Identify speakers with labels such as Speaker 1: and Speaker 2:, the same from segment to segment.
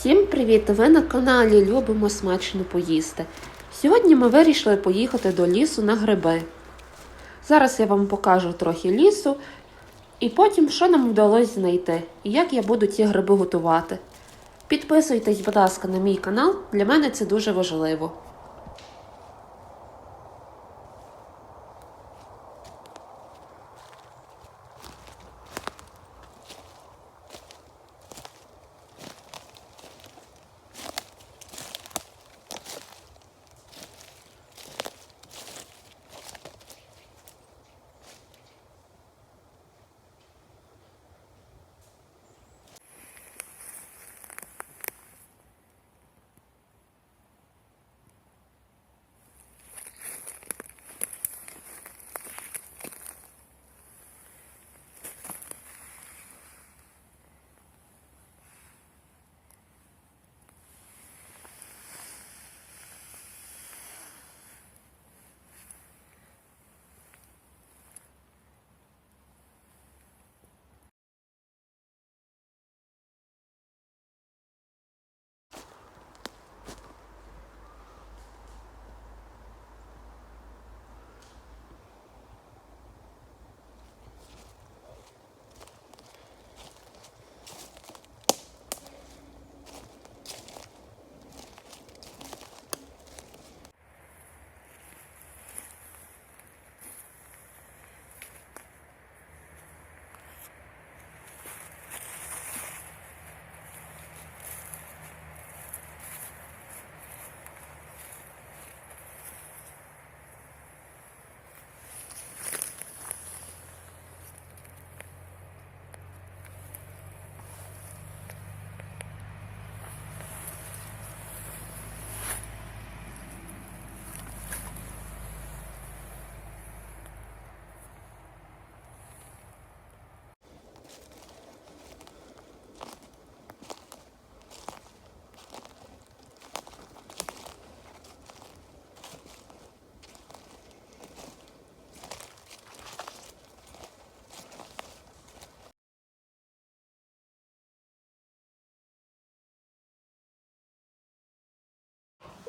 Speaker 1: Всім привіт! Ви на каналі Любимо смачно поїсти. Сьогодні ми вирішили поїхати до лісу на гриби. Зараз я вам покажу трохи лісу і потім, що нам вдалося знайти і як я буду ці гриби готувати. Підписуйтесь, будь ласка, на мій канал, для мене це дуже важливо.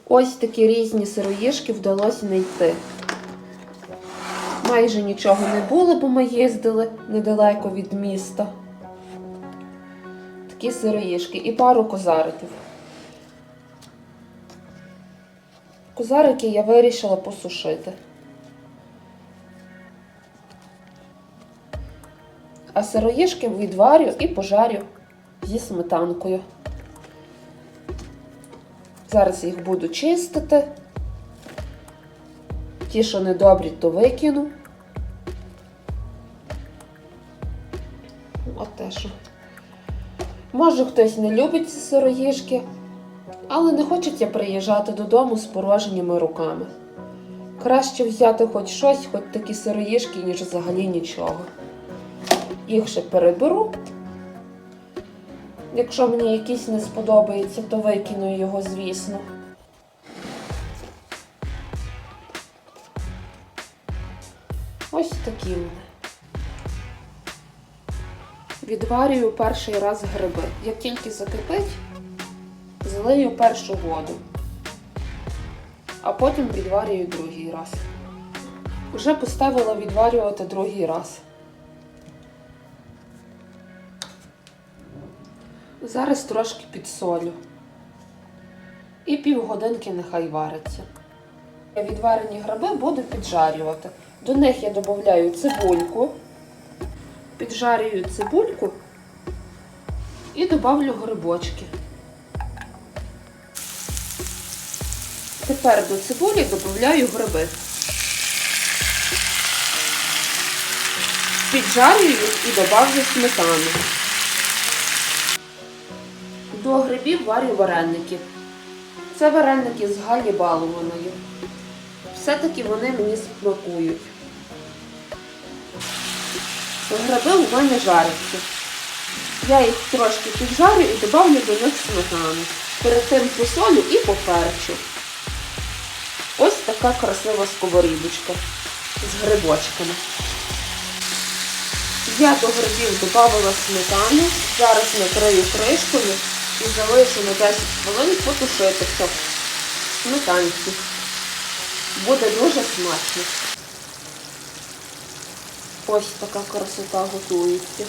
Speaker 1: Ось такі різні сироїшки вдалося знайти. Майже нічого не було, бо ми їздили недалеко від міста. Такі сироїшки і пару козариків. Козарики я вирішила посушити. А сироїшки відварю і пожарю зі сметанкою. Зараз їх буду чистити. Ті, що недобрі, то викину. От те що. Може, хтось не любить ці сироїшки, але не хочеться приїжджати додому з порожніми руками. Краще взяти хоч щось, хоч такі сироїшки, ніж взагалі нічого. Їх ще переберу. Якщо мені якийсь не сподобається, то викину його, звісно. Ось такі вони. Відварюю перший раз гриби. Як тільки закипить, залию першу воду, а потім відварюю другий раз. Вже поставила відварювати другий раз. Зараз трошки підсолю. І півгодинки нехай вариться. Відварені гриби буду піджарювати. До них я додаю цибульку, піджарюю цибульку і додавлю грибочки. Тепер до цибулі додаю гриби. Піджарюю і додавлю сметану. До грибів варю вареники. Це вареники з Галі балованою. Все-таки вони мені смакують. Гриби у мене жаряться. Я їх трошки піджарю і додавлю до них сметану. Перед тим посолю і поперчу. Ось така красива сковорідочка з грибочками. Я до грибів додавала сметану, зараз накрию кришкою І залишу на 10 хвилин потушитися. в Сметанці. Буде дуже смачно. Ось така красота готується.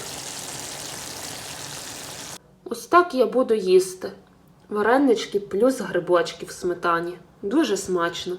Speaker 1: Ось так я буду їсти. Варенички плюс грибочки в сметані. Дуже смачно.